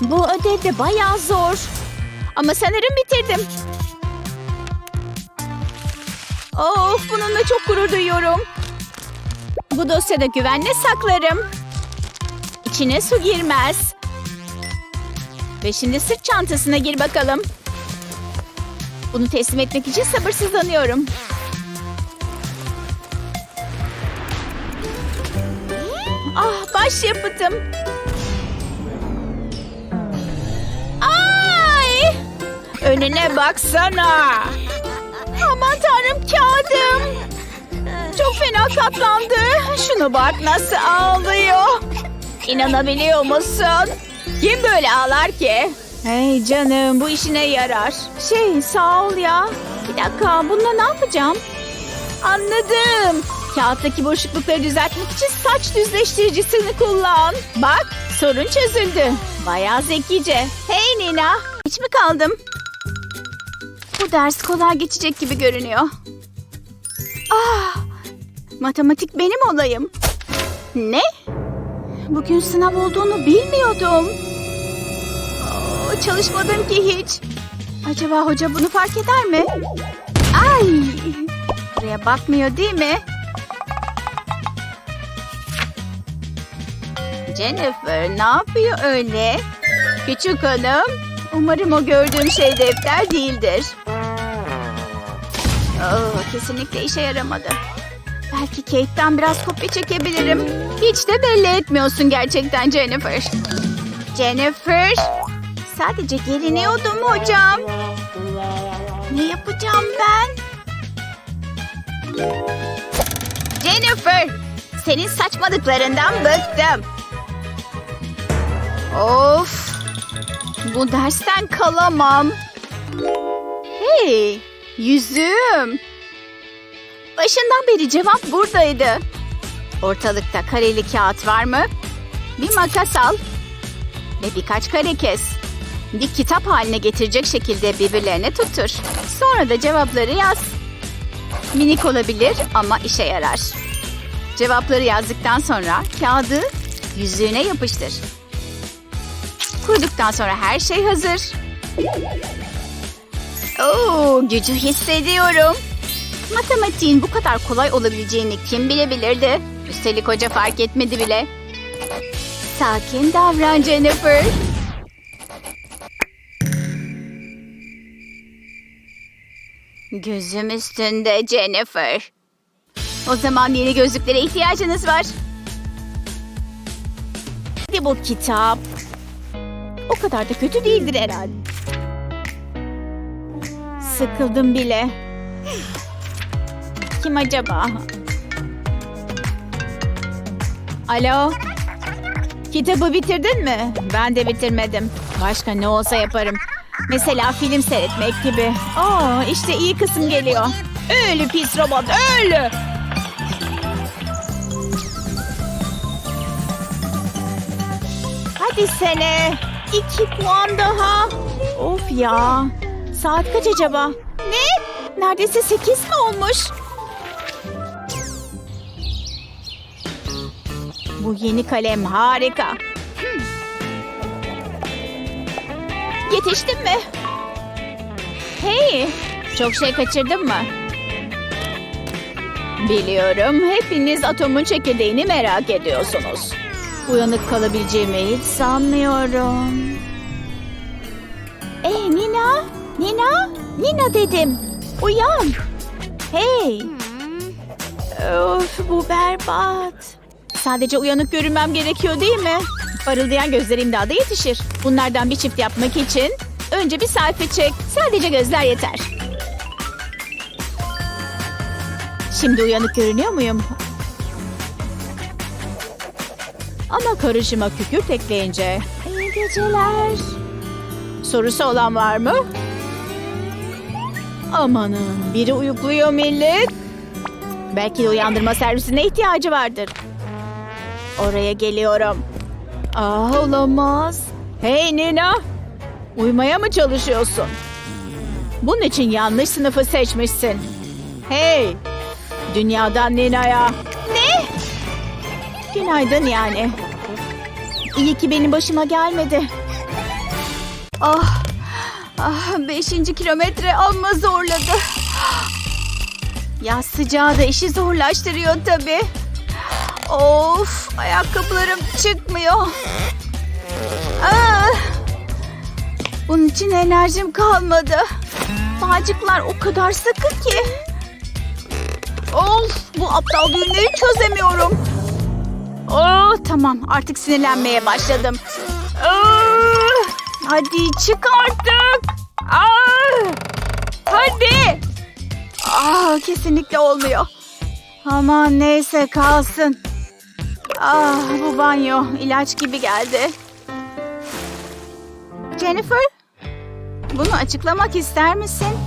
Bu ödev de bayağı zor. Ama sanırım bitirdim. Of bununla çok gurur duyuyorum. Bu dosyada güvenle saklarım. İçine su girmez. Ve şimdi sırt çantasına gir bakalım. Bunu teslim etmek için sabırsızlanıyorum. Ah başyapıtım. Önüne baksana. Aman tanrım kağıdım. Çok fena katlandı. Şunu bak nasıl ağlıyor. İnanabiliyor musun? Kim böyle ağlar ki? Hey canım bu işine yarar. Şey sağ ol ya. Bir dakika bununla ne yapacağım? Anladım. Kağıttaki boşlukları düzeltmek için saç düzleştiricisini kullan. Bak sorun çözüldü. Bayağı zekice. Hey Nina. Hiç mi kaldım? Bu ders kolay geçecek gibi görünüyor. Ah, matematik benim olayım. Ne? Bugün sınav olduğunu bilmiyordum. Oo, çalışmadım ki hiç. Acaba hoca bunu fark eder mi? Ay! Buraya bakmıyor değil mi? Jennifer ne yapıyor öyle? Küçük hanım, umarım o gördüğüm şey defter değildir. Oo, kesinlikle işe yaramadı. Belki Kate'den biraz kopya çekebilirim. Hiç de belli etmiyorsun gerçekten Jennifer. Jennifer, sadece geriniyordum hocam. Ne yapacağım ben? Jennifer, senin saçmalıklarından bıktım. Of, bu dersten kalamam. Hey, yüzüğüm. Başından beri cevap buradaydı. Ortalıkta kareli kağıt var mı? Bir makas al. Ve birkaç kare kes. Bir kitap haline getirecek şekilde birbirlerine tutur. Sonra da cevapları yaz. Minik olabilir ama işe yarar. Cevapları yazdıktan sonra kağıdı yüzüğüne yapıştır. Kurduktan sonra her şey hazır. Oo, gücü hissediyorum. Matematiğin bu kadar kolay olabileceğini kim bilebilirdi? Üstelik hoca fark etmedi bile. Sakin davran Jennifer. Gözüm üstünde Jennifer. O zaman yeni gözlüklere ihtiyacınız var. Hadi bu kitap. O kadar da kötü değildir herhalde. Sıkıldım bile. Kim acaba? Alo? Kitabı bitirdin mi? Ben de bitirmedim. Başka ne olsa yaparım. Mesela film seyretmek gibi. Aa, işte iyi kısım geliyor. Öyle pis robot, öyle. Hadi sene. İki puan daha. Of ya. Saat kaç acaba? Ne? Neredeyse sekiz mi olmuş? Bu yeni kalem harika. Hmm. Yetiştin mi? Hey, çok şey kaçırdın mı? Biliyorum, hepiniz atomun çekirdeğini merak ediyorsunuz. Uyanık kalabileceğimi hiç sanmıyorum. Nina, Nina, dedim. Uyan. Hey. Of bu berbat. Sadece uyanık görünmem gerekiyor değil mi? Parıldayan gözlerim daha da yetişir. Bunlardan bir çift yapmak için önce bir sayfa çek. Sadece gözler yeter. Şimdi uyanık görünüyor muyum? Ama karışıma kükürt ekleyince... İyi geceler. Sorusu olan var mı? Amanın biri uyukluyor millet. Belki de uyandırma servisine ihtiyacı vardır. Oraya geliyorum. Aa olamaz. Hey Nina. Uyumaya mı çalışıyorsun? Bunun için yanlış sınıfı seçmişsin. Hey. Dünyadan Nina'ya. Ne? Günaydın yani. İyi ki benim başıma gelmedi. Ah, ah beşinci kilometre alma zorladı. Yaz sıcağı da işi zorlaştırıyor tabii. Of, ayakkabılarım çıkmıyor. Ah, bunun için enerjim kalmadı. Bağcıklar o kadar sıkı ki. Of, bu aptal düğümleri çözemiyorum. Oh, tamam, artık sinirlenmeye başladım. Ah, hadi çık artık. Ah, hadi. Ah, kesinlikle olmuyor. Aman neyse kalsın. Ah, bu banyo ilaç gibi geldi. Jennifer, bunu açıklamak ister misin?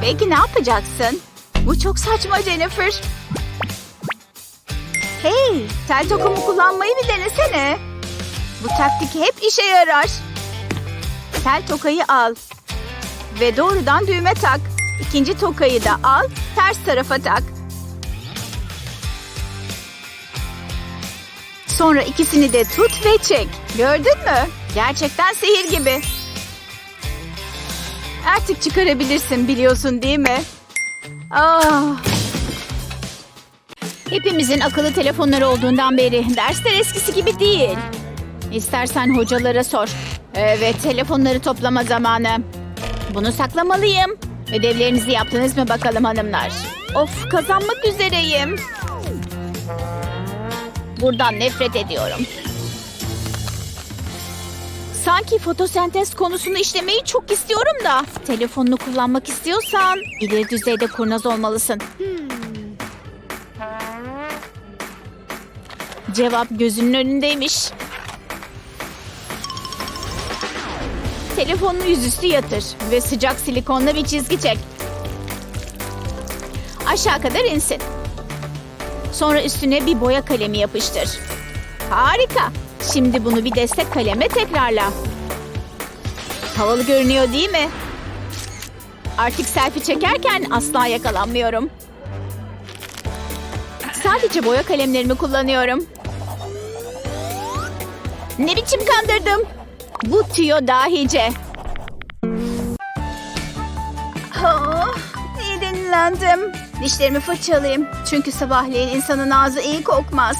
Peki ne yapacaksın? Bu çok saçma Jennifer. Hey, tel tokumu kullanmayı bir denesene. Bu taktik hep işe yarar. Tel tokayı al. Ve doğrudan düğme tak. İkinci tokayı da al, ters tarafa tak. Sonra ikisini de tut ve çek. Gördün mü? Gerçekten sihir gibi. Artık çıkarabilirsin biliyorsun değil mi? Ah. Hepimizin akıllı telefonları olduğundan beri dersler eskisi gibi değil. İstersen hocalara sor. Evet, telefonları toplama zamanı. Bunu saklamalıyım. Ödevlerinizi yaptınız mı bakalım hanımlar? Of, kazanmak üzereyim. Buradan nefret ediyorum. Sanki fotosentez konusunu işlemeyi çok istiyorum da. Telefonunu kullanmak istiyorsan ileri düzeyde kurnaz olmalısın. Cevap gözünün önündeymiş. Telefonunu yüzüstü yatır ve sıcak silikonla bir çizgi çek. Aşağı kadar insin. Sonra üstüne bir boya kalemi yapıştır. Harika. Şimdi bunu bir destek kaleme tekrarla. Havalı görünüyor değil mi? Artık selfie çekerken asla yakalanmıyorum. Sadece boya kalemlerimi kullanıyorum. Ne biçim kandırdım? Bu tüyo dahice. Oh, iyi dinlendim. Dişlerimi fırçalayayım. Çünkü sabahleyin insanın ağzı iyi kokmaz.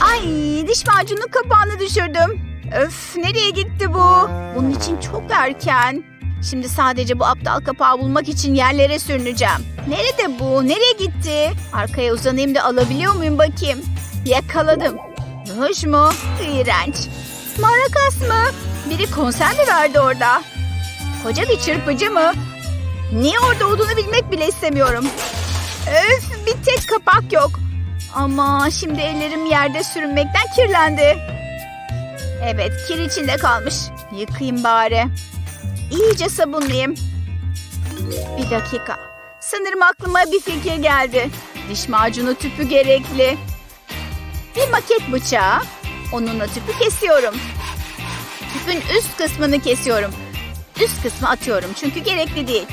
Ay diş macunu kapağını düşürdüm. Öf nereye gitti bu? Bunun için çok erken. Şimdi sadece bu aptal kapağı bulmak için yerlere sürüneceğim. Nerede bu? Nereye gitti? Arkaya uzanayım da alabiliyor muyum bakayım? Yakaladım. Hoş mu? İğrenç. Marakas mı? Biri konserve verdi orada. Koca bir çırpıcı mı? Niye orada olduğunu bilmek bile istemiyorum. Öf bir tek kapak yok. Ama şimdi ellerim yerde sürünmekten kirlendi. Evet kir içinde kalmış. Yıkayayım bari. İyice sabunlayayım. Bir dakika. Sanırım aklıma bir fikir geldi. Diş macunu tüpü gerekli. Bir maket bıçağı. Onunla tüpü kesiyorum. Tüpün üst kısmını kesiyorum. Üst kısmı atıyorum çünkü gerekli değil.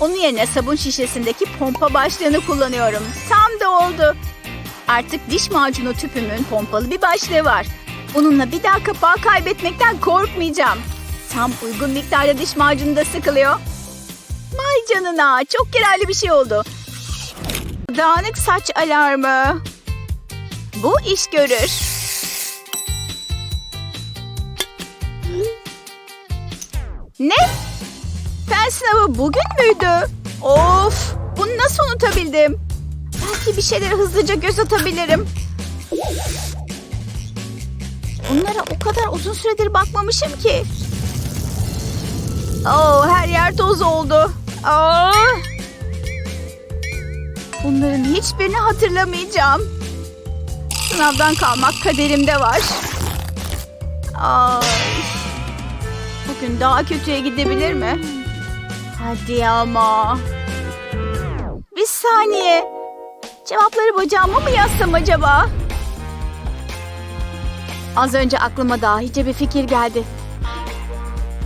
Onun yerine sabun şişesindeki pompa başlığını kullanıyorum. Tam da oldu. Artık diş macunu tüpümün pompalı bir başlığı var. Bununla bir daha kapağı kaybetmekten korkmayacağım. Tam uygun miktarda diş macunu da sıkılıyor. Vay canına çok yararlı bir şey oldu. Dağınık saç alarmı. Bu iş görür. Ne? Fen sınavı bugün müydü? Of! Bunu nasıl unutabildim? Belki bir şeylere hızlıca göz atabilirim. Bunlara o kadar uzun süredir bakmamışım ki. Oo, her yer toz oldu. Aa! Bunların hiçbirini hatırlamayacağım. Sınavdan kalmak kaderimde var. Ay. Bugün daha kötüye gidebilir mi? Hadi ama. Bir saniye. Cevapları bacağıma mı yazsam acaba? Az önce aklıma dahice bir fikir geldi.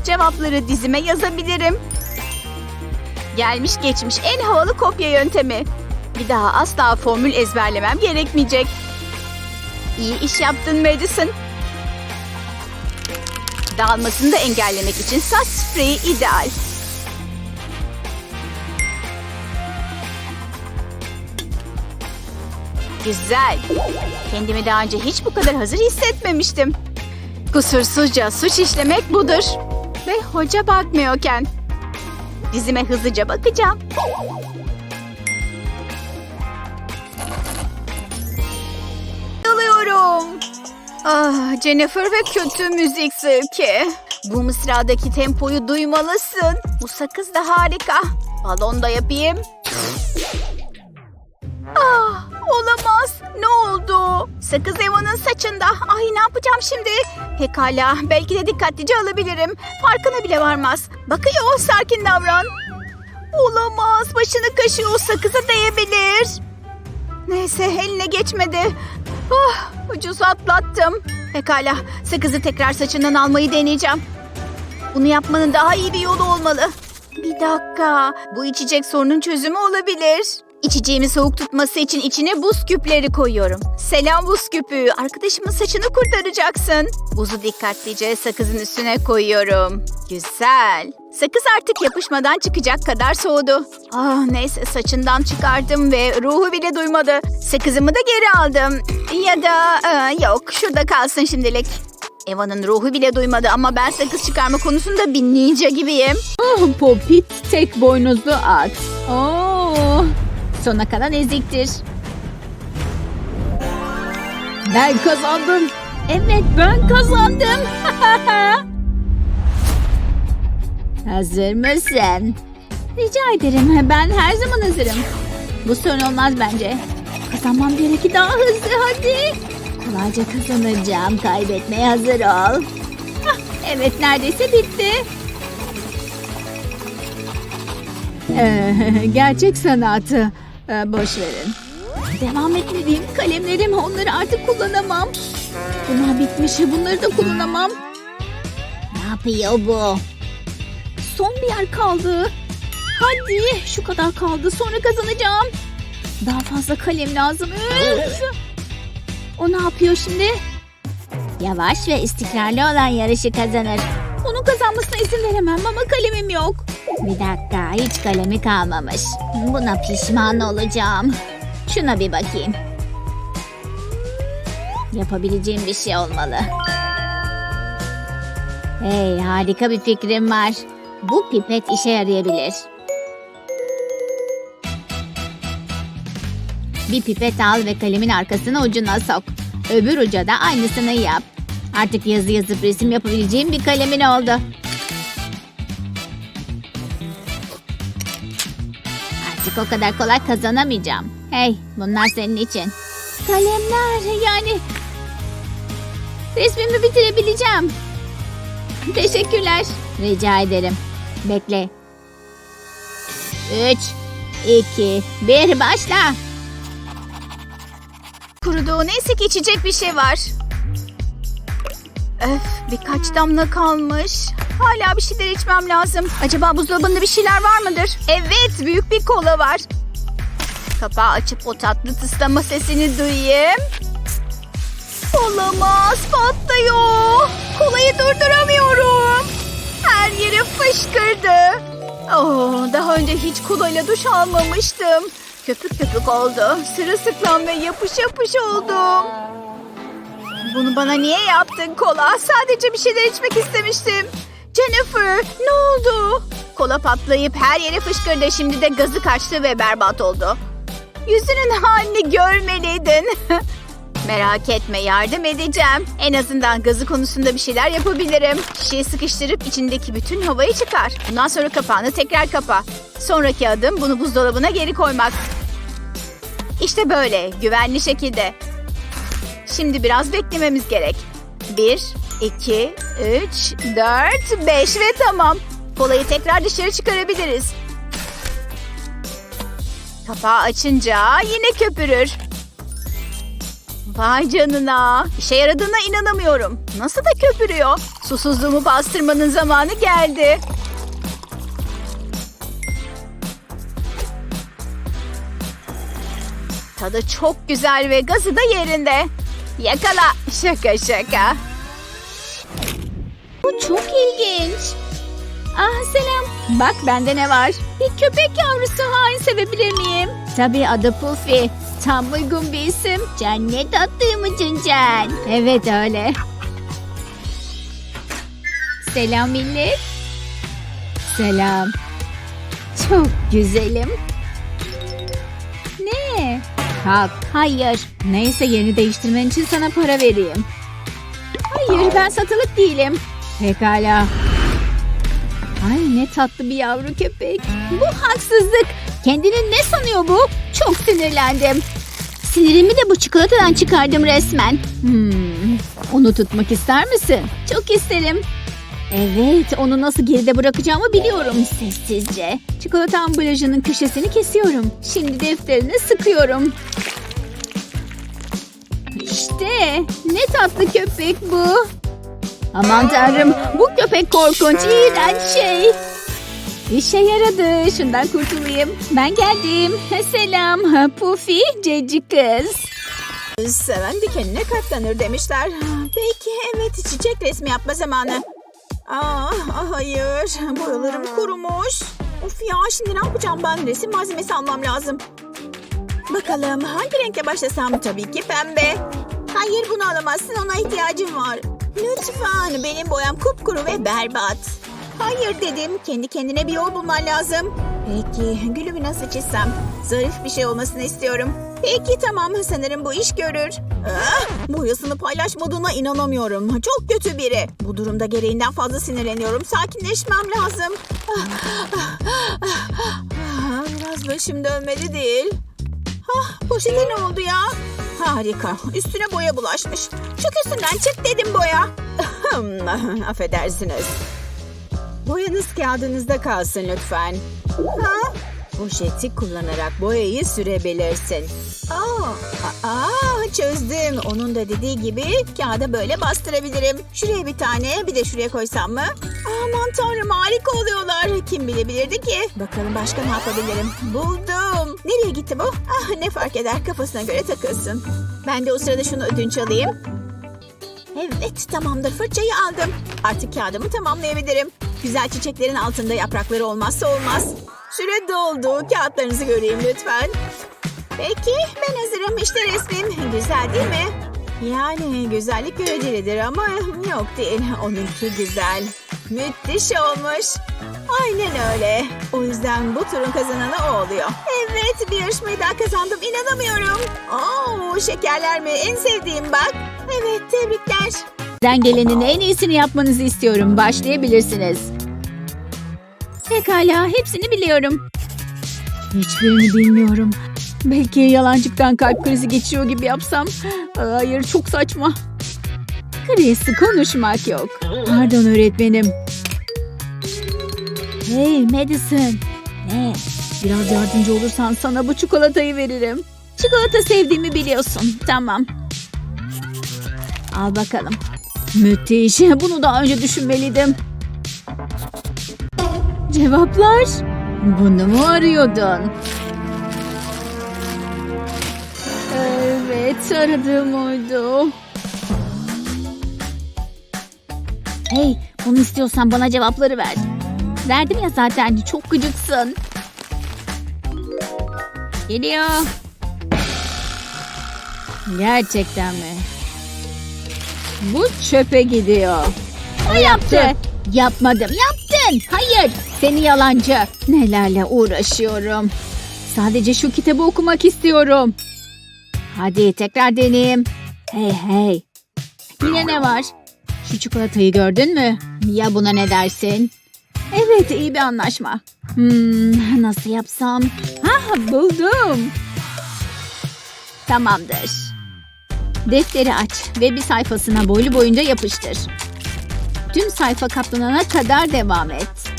Cevapları dizime yazabilirim. Gelmiş geçmiş en havalı kopya yöntemi. Bir daha asla formül ezberlemem gerekmeyecek. İyi iş yaptın Madison. Dağılmasını da engellemek için saç spreyi ideal. Güzel. Kendimi daha önce hiç bu kadar hazır hissetmemiştim. Kusursuzca suç işlemek budur. Ve hoca bakmıyorken. Dizime hızlıca bakacağım. Alıyorum. Ah, Jennifer ve kötü müzik zevki. Bu mısradaki tempoyu duymalısın. Bu sakız da harika. Balon da yapayım. Sakız Eva'nın saçında. Ay ne yapacağım şimdi? Pekala, belki de dikkatlice alabilirim. Farkına bile varmaz. Bakıyor, sakin davran. Olamaz, başını kaşıyor, sakıza değebilir. Neyse, eline geçmedi. Oh, ucuz atlattım. Pekala, sakızı tekrar saçından almayı deneyeceğim. Bunu yapmanın daha iyi bir yolu olmalı. Bir dakika, bu içecek sorunun çözümü olabilir. İçeceğimi soğuk tutması için içine buz küpleri koyuyorum. Selam buz küpü, arkadaşımın saçını kurtaracaksın. Buzu dikkatlice sakızın üstüne koyuyorum. Güzel. Sakız artık yapışmadan çıkacak kadar soğudu. Ah neyse saçından çıkardım ve ruhu bile duymadı. Sakızımı da geri aldım. Ya da e, yok şurada kalsın şimdilik. Eva'nın ruhu bile duymadı ama ben sakız çıkarma konusunda bir ninja gibiyim. Oh, Popit tek boynuzlu at. Oo, sona kalan eziktir. Ben kazandım. Evet ben kazandım. Hazır mısın? Rica ederim. Ben her zaman hazırım. Bu sorun olmaz bence. Kazanmam gerekir daha hızlı hadi. Kolayca kazanacağım. Kaybetmeye hazır ol. Evet neredeyse bitti. Ee, gerçek sanatı ee, boş verin. Devam etmeliyim. Kalemlerim onları artık kullanamam. Bunlar bitmiş. Bunları da kullanamam. Ne yapıyor bu? Son bir yer kaldı. Hadi şu kadar kaldı. Sonra kazanacağım. Daha fazla kalem lazım. O ne yapıyor şimdi? Yavaş ve istikrarlı olan yarışı kazanır. Onun kazanmasına izin veremem ama kalemim yok. Bir dakika hiç kalemi kalmamış. Buna pişman olacağım. Şuna bir bakayım. Yapabileceğim bir şey olmalı. Hey harika bir fikrim var. Bu pipet işe yarayabilir. Bir pipet al ve kalemin arkasına ucuna sok. Öbür uca da aynısını yap. Artık yazı yazıp resim yapabileceğim bir kalemin oldu. Artık o kadar kolay kazanamayacağım. Hey, bunlar senin için. Kalemler yani. Resmimi bitirebileceğim. Teşekkürler. Rica ederim. Bekle. Üç, iki, bir, başla. Kurudu. Neyse ki içecek bir şey var. Öf birkaç damla kalmış. Hala bir şeyler içmem lazım. Acaba buzdolabında bir şeyler var mıdır? Evet büyük bir kola var. Kapağı açıp o tatlı tıslama sesini duyayım. Olamaz patlıyor. Kolayı durduramıyorum. Her yere fışkırdı. Oh, daha önce hiç kolayla duş almamıştım. Köpük köpük oldu. Sırılsıklam ve yapış yapış oldum. Bunu bana niye yaptın kola? Sadece bir şeyler içmek istemiştim. Jennifer ne oldu? Kola patlayıp her yere fışkırdı. Şimdi de gazı kaçtı ve berbat oldu. Yüzünün halini görmeliydin. Merak etme yardım edeceğim. En azından gazı konusunda bir şeyler yapabilirim. Şişeyi sıkıştırıp içindeki bütün havayı çıkar. Bundan sonra kapağını tekrar kapa. Sonraki adım bunu buzdolabına geri koymak. İşte böyle güvenli şekilde. Şimdi biraz beklememiz gerek. Bir, iki, üç, dört, beş ve tamam. Kolayı tekrar dışarı çıkarabiliriz. Kapağı açınca yine köpürür. Vay canına. İşe yaradığına inanamıyorum. Nasıl da köpürüyor. Susuzluğumu bastırmanın zamanı geldi. Tadı çok güzel ve gazı da yerinde. Yakala. Şaka şaka. Bu çok ilginç. Ah selam. Bak bende ne var? Bir köpek yavrusu hain sevebilir miyim? Tabii adı Puffy. Tam uygun bir isim. Cennet attığımı Cincen. Evet öyle. Selam millet. Selam. Çok güzelim. Ne? Kalk. Hayır. Neyse yerini değiştirmen için sana para vereyim. Hayır ben satılık değilim. Pekala. Ay ne tatlı bir yavru köpek. Bu haksızlık. Kendini ne sanıyor bu? Çok sinirlendim. Sinirimi de bu çikolatadan çıkardım resmen. Hmm, onu tutmak ister misin? Çok isterim. Evet, onu nasıl geride bırakacağımı biliyorum sessizce. Çikolata ambalajının köşesini kesiyorum. Şimdi defterini sıkıyorum. İşte ne tatlı köpek bu. Aman tanrım bu köpek korkunç, iğrenç şey. İşe yaradı. Şundan kurtulayım. Ben geldim. Selam. Puffy, Ceci kız. Seven dikenine katlanır demişler. Peki evet çiçek resmi yapma zamanı. Aa, ah, hayır boyalarım kurumuş. Of ya şimdi ne yapacağım ben resim malzemesi almam lazım. Bakalım hangi renkle başlasam tabii ki pembe. Hayır bunu alamazsın ona ihtiyacım var. Lütfen benim boyam kupkuru ve berbat. Hayır dedim kendi kendine bir yol bulman lazım. Peki gülümü nasıl çizsem? Zarif bir şey olmasını istiyorum. Peki tamam sanırım bu iş görür. Ah, boyasını paylaşmadığına inanamıyorum. Çok kötü biri. Bu durumda gereğinden fazla sinirleniyorum. Sakinleşmem lazım. Ah, ah, ah, ah, Biraz başım dönmedi değil. Ah, poşete ne oldu ya? Harika. Üstüne boya bulaşmış. Çık üstünden çık dedim boya. Affedersiniz. Boyanız kağıdınızda kalsın lütfen. Ha? Poşeti kullanarak boyayı sürebilirsin. Aa, aa, çözdüm. Onun da dediği gibi kağıda böyle bastırabilirim. Şuraya bir tane bir de şuraya koysam mı? Aman tanrım harika oluyorlar. Kim bilebilirdi ki? Bakalım başka ne yapabilirim? Buldum. Nereye gitti bu? Ah ne fark eder kafasına göre takılsın. Ben de o sırada şunu ödünç alayım. Evet tamamdır fırçayı aldım. Artık kağıdımı tamamlayabilirim. Güzel çiçeklerin altında yaprakları olmazsa olmaz. Süre doldu. Kağıtlarınızı göreyim lütfen. Peki ben hazırım. İşte resmim. Güzel değil mi? Yani güzellik görecelidir ama yok değil. Onunki güzel. Müthiş olmuş. Aynen öyle. O yüzden bu turun kazananı o oluyor. Evet bir yarışmayı daha kazandım. İnanamıyorum. Oo şekerler mi? En sevdiğim bak. Evet tebrikler. Ben gelenin en iyisini yapmanızı istiyorum. Başlayabilirsiniz. Pekala, hepsini biliyorum. Hiçbirini bilmiyorum. Belki yalancıktan kalp krizi geçiyor gibi yapsam. Hayır, çok saçma. Chris, konuşmak yok. Pardon öğretmenim. Hey Madison. Ne? Biraz yardımcı olursan sana bu çikolatayı veririm. Çikolata sevdiğimi biliyorsun. Tamam. Al bakalım. Müthiş. Bunu daha önce düşünmeliydim. Cevaplar. Bunu mu arıyordun? Evet, aradığım oydu. Hey, bunu istiyorsan bana cevapları ver. Verdim ya zaten, çok gıcıksın. Geliyor. Gerçekten mi? Bu çöpe gidiyor. O yaptı. Yapmadım. Yaptın. Hayır. Seni yalancı. Nelerle uğraşıyorum. Sadece şu kitabı okumak istiyorum. Hadi tekrar deneyeyim. Hey hey. Yine ne var? Şu çikolatayı gördün mü? Ya buna ne dersin? Evet iyi bir anlaşma. Hmm, nasıl yapsam? Ha buldum. Tamamdır. Defteri aç ve bir sayfasına boylu boyunca yapıştır. Tüm sayfa kaplanana kadar devam et.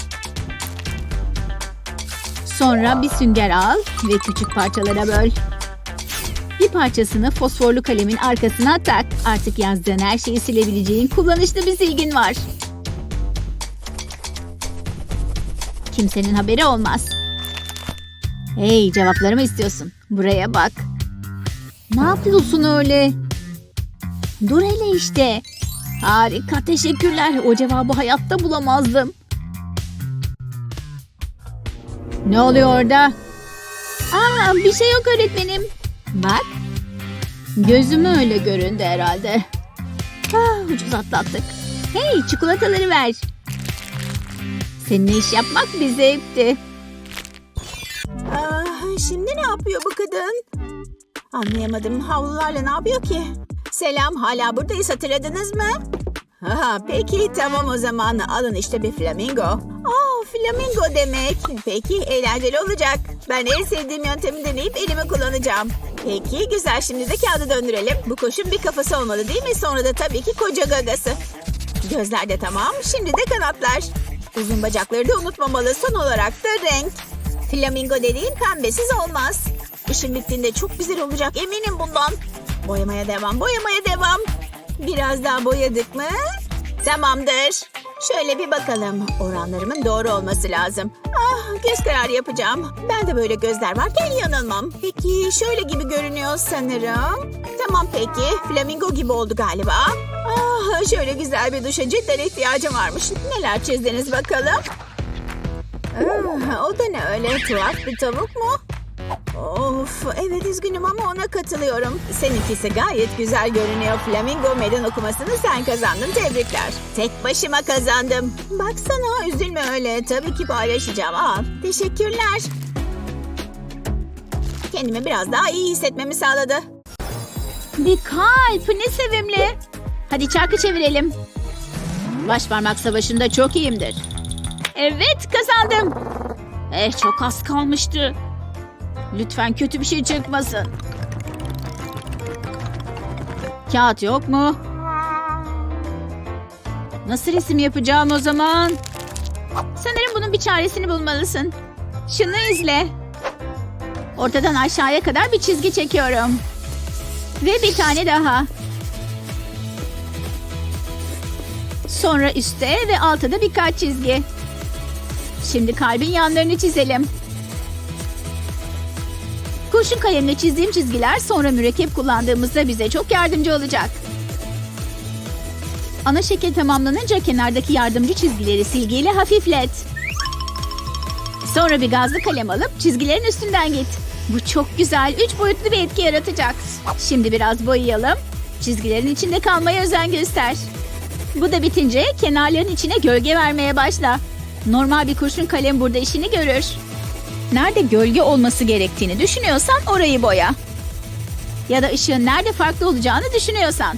Sonra bir sünger al ve küçük parçalara böl. Bir parçasını fosforlu kalemin arkasına tak. Artık yazdığın her şeyi silebileceğin kullanışlı bir silgin var. Kimsenin haberi olmaz. Hey cevaplarımı istiyorsun. Buraya bak. Ne yapıyorsun öyle? Dur hele işte. Harika teşekkürler. O cevabı hayatta bulamazdım. Ne oluyor orada? Aa, bir şey yok öğretmenim. Bak. Gözüme öyle göründü herhalde. Ah, ucuz atlattık. Hey çikolataları ver. Seninle iş yapmak bir zevkti. Ah, şimdi ne yapıyor bu kadın? Anlayamadım. Havlularla ne yapıyor ki? Selam, hala buradayız hatırladınız mı? Aha, peki tamam o zaman. Alın işte bir flamingo. Aa, flamingo demek. Peki, eğlenceli olacak. Ben en sevdiğim yöntemi deneyip elimi kullanacağım. Peki, güzel. Şimdi de kağıdı döndürelim. Bu koşun bir kafası olmalı değil mi? Sonra da tabii ki koca gagası. Gözler de tamam. Şimdi de kanatlar. Uzun bacakları da unutmamalı. Son olarak da renk. Flamingo dediğin pembesiz olmaz. İşin bittiğinde çok güzel olacak eminim bundan. Boyamaya devam, boyamaya devam. Biraz daha boyadık mı? Tamamdır. Şöyle bir bakalım. Oranlarımın doğru olması lazım. Ah, göz kararı yapacağım. Ben de böyle gözler varken yanılmam. Peki şöyle gibi görünüyor sanırım. Tamam peki. Flamingo gibi oldu galiba. Ah, şöyle güzel bir duşa cidden ihtiyacım varmış. Neler çizdiniz bakalım? Ah, o da ne öyle tuhaf bir tavuk mu? Of evet üzgünüm ama ona katılıyorum. Seninkisi gayet güzel görünüyor. Flamingo meydan okumasını sen kazandın tebrikler. Tek başıma kazandım. Baksana üzülme öyle. Tabii ki paylaşacağım. Al teşekkürler. Kendimi biraz daha iyi hissetmemi sağladı. Bir kalp ne sevimli. Hadi çarkı çevirelim. Baş parmak savaşında çok iyiyimdir. Evet kazandım. Eh çok az kalmıştı. Lütfen kötü bir şey çıkmasın. Kağıt yok mu? Nasıl resim yapacağım o zaman? Sanırım bunun bir çaresini bulmalısın. Şunu izle. Ortadan aşağıya kadar bir çizgi çekiyorum. Ve bir tane daha. Sonra üstte ve altta da birkaç çizgi. Şimdi kalbin yanlarını çizelim. Kurşun kalemle çizdiğim çizgiler sonra mürekkep kullandığımızda bize çok yardımcı olacak. Ana şekil tamamlanınca kenardaki yardımcı çizgileri silgiyle hafiflet. Sonra bir gazlı kalem alıp çizgilerin üstünden git. Bu çok güzel, üç boyutlu bir etki yaratacak. Şimdi biraz boyayalım. Çizgilerin içinde kalmaya özen göster. Bu da bitince kenarların içine gölge vermeye başla. Normal bir kurşun kalem burada işini görür. Nerede gölge olması gerektiğini düşünüyorsan orayı boya. Ya da ışığın nerede farklı olacağını düşünüyorsan.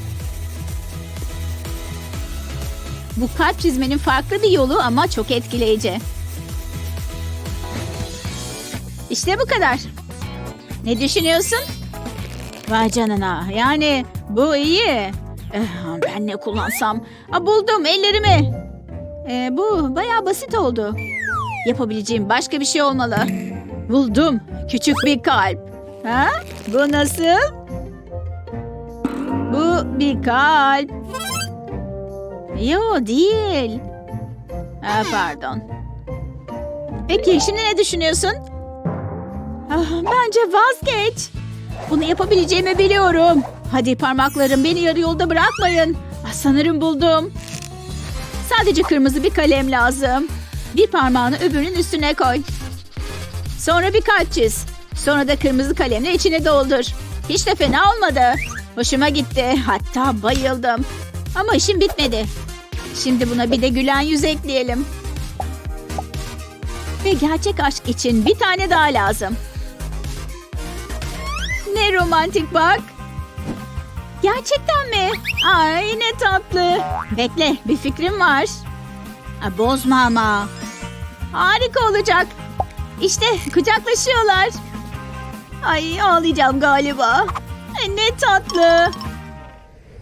Bu kalp çizmenin farklı bir yolu ama çok etkileyici. İşte bu kadar. Ne düşünüyorsun? Vay canına. Yani bu iyi. Eh, ben ne kullansam? Aa, buldum ellerimi. Ee, bu bayağı basit oldu. Yapabileceğim başka bir şey olmalı. Buldum. Küçük bir kalp. Ha? Bu nasıl? Bu bir kalp. Yo değil. Ha, pardon. Peki şimdi ne düşünüyorsun? Ah, bence vazgeç. Bunu yapabileceğimi biliyorum. Hadi parmaklarım beni yarı yolda bırakmayın. Ah, sanırım buldum. Sadece kırmızı bir kalem lazım. Bir parmağını öbürünün üstüne koy. Sonra bir kalp çiz. Sonra da kırmızı kalemle içine doldur. Hiç de fena olmadı. Hoşuma gitti. Hatta bayıldım. Ama işim bitmedi. Şimdi buna bir de gülen yüz ekleyelim. Ve gerçek aşk için bir tane daha lazım. Ne romantik bak. Gerçekten mi? Ay ne tatlı. Bekle bir fikrim var. Ha, bozma ama. Harika olacak. İşte kucaklaşıyorlar. Ay ağlayacağım galiba. Ne tatlı.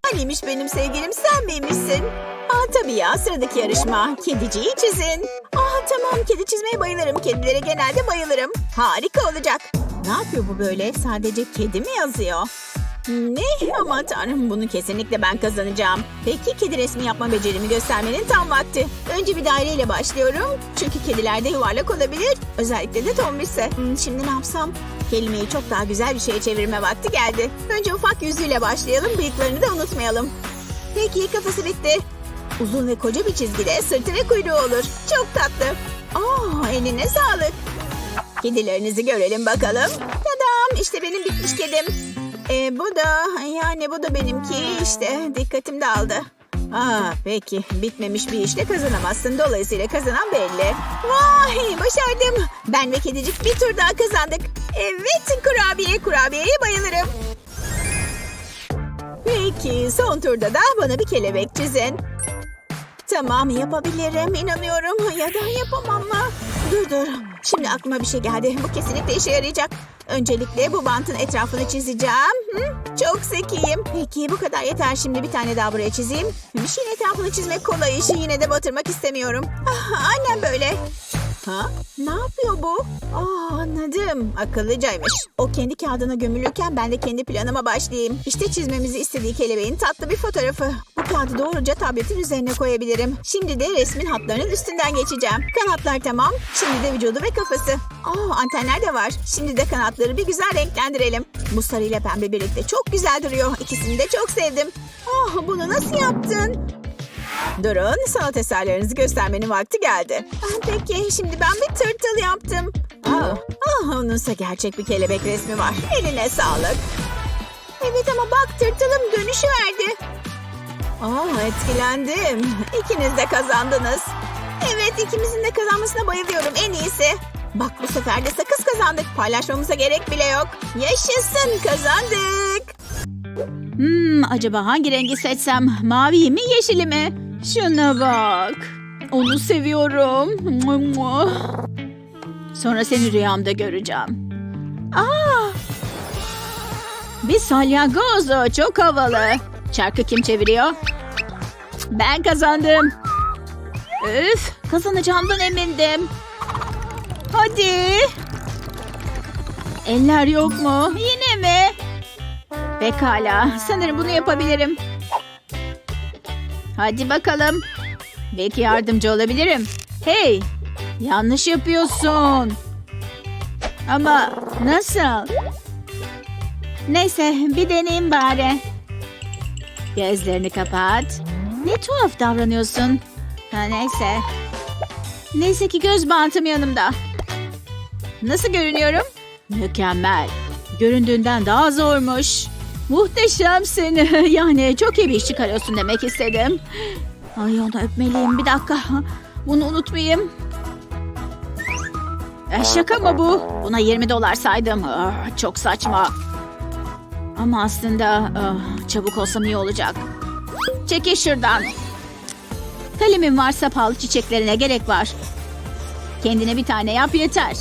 Hanimiş benim sevgilim sen miymişsin? Aa tabii ya sıradaki yarışma. Kediciyi çizin. Aa tamam kedi çizmeye bayılırım. Kedilere genelde bayılırım. Harika olacak. Ne yapıyor bu böyle? Sadece kedi mi yazıyor? Ne? Aman tanrım bunu kesinlikle ben kazanacağım. Peki kedi resmi yapma becerimi göstermenin tam vakti. Önce bir daireyle başlıyorum. Çünkü kediler de yuvarlak olabilir. Özellikle de tombişse. Hmm, şimdi ne yapsam? Kelimeyi çok daha güzel bir şeye çevirme vakti geldi. Önce ufak yüzüyle başlayalım. Bıyıklarını da unutmayalım. Peki kafası bitti. Uzun ve koca bir çizgide sırtı ve kuyruğu olur. Çok tatlı. Aa, eline sağlık. Kedilerinizi görelim bakalım. Tadam işte benim bitmiş kedim. E, bu da yani bu da benimki işte dikkatim dağıldı. Aa, peki bitmemiş bir işle kazanamazsın. Dolayısıyla kazanan belli. Vay başardım. Ben ve kedicik bir tur daha kazandık. Evet kurabiye kurabiyeye bayılırım. Peki son turda da bana bir kelebek çizin. Tamam yapabilirim inanıyorum ya da yapamam mı? Dur dur şimdi aklıma bir şey geldi bu kesinlikle işe yarayacak. Öncelikle bu bantın etrafını çizeceğim. Hı? Çok zekiyim. Peki bu kadar yeter şimdi bir tane daha buraya çizeyim. Bir şeyin etrafını çizmek kolay işi yine de batırmak istemiyorum. Ah, aynen böyle. Ha? Ne yapıyor bu? Aa, anladım. Akıllıcaymış. O kendi kağıdına gömülürken ben de kendi planıma başlayayım. İşte çizmemizi istediği kelebeğin tatlı bir fotoğrafı. Kağıdı doğruca tabletin üzerine koyabilirim. Şimdi de resmin hatlarının üstünden geçeceğim. Kanatlar tamam. Şimdi de vücudu ve kafası. Aa, antenler de var. Şimdi de kanatları bir güzel renklendirelim. Bu sarı ile pembe birlikte çok güzel duruyor. İkisini de çok sevdim. Ah, bunu nasıl yaptın? Durun, sanat eserlerinizi göstermenin vakti geldi. Ah, Peki, şimdi ben bir tırtıl yaptım. Aa, ah, onunsa gerçek bir kelebek resmi var. Eline sağlık. Evet ama bak tırtılım dönüşü verdi. Aa, etkilendim. İkiniz de kazandınız. Evet, ikimizin de kazanmasına bayılıyorum. En iyisi. Bak bu sefer de sakız kazandık. Paylaşmamıza gerek bile yok. Yaşasın, kazandık. Hmm, acaba hangi rengi seçsem? Mavi mi yeşili mi? Şuna bak. Onu seviyorum. Sonra seni rüyamda göreceğim. Aa! Bir salyangoz. Çok havalı. Çarkı kim çeviriyor? Ben kazandım. Üf, kazanacağımdan emindim. Hadi. Eller yok mu? Yine mi? Pekala. Sanırım bunu yapabilirim. Hadi bakalım. Belki yardımcı olabilirim. Hey! Yanlış yapıyorsun. Ama nasıl? Neyse bir deneyeyim bari. Gözlerini kapat. Ne tuhaf davranıyorsun. Ha, neyse. Neyse ki göz bantım yanımda. Nasıl görünüyorum? Mükemmel. Göründüğünden daha zormuş. Muhteşemsin. Yani çok iyi bir iş çıkarıyorsun demek istedim. Ay onu öpmeliyim. Bir dakika. Bunu unutmayayım. E, şaka mı bu? Buna 20 dolar saydım. Ah, çok saçma. Ama aslında ah, çabuk olsam iyi olacak. Çekil şuradan. Kalemin varsa pahalı çiçeklerine gerek var. Kendine bir tane yap yeter.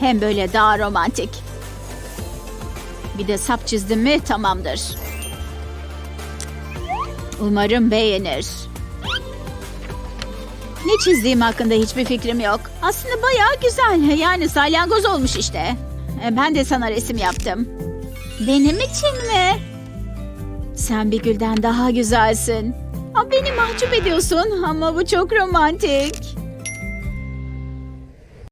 Hem böyle daha romantik. Bir de sap çizdim mi tamamdır. Umarım beğenir. Ne çizdiğim hakkında hiçbir fikrim yok. Aslında bayağı güzel. Yani salyangoz olmuş işte. E, Ben de sana resim yaptım. Benim için mi? Sen bir gülden daha güzelsin. Beni mahcup ediyorsun ama bu çok romantik.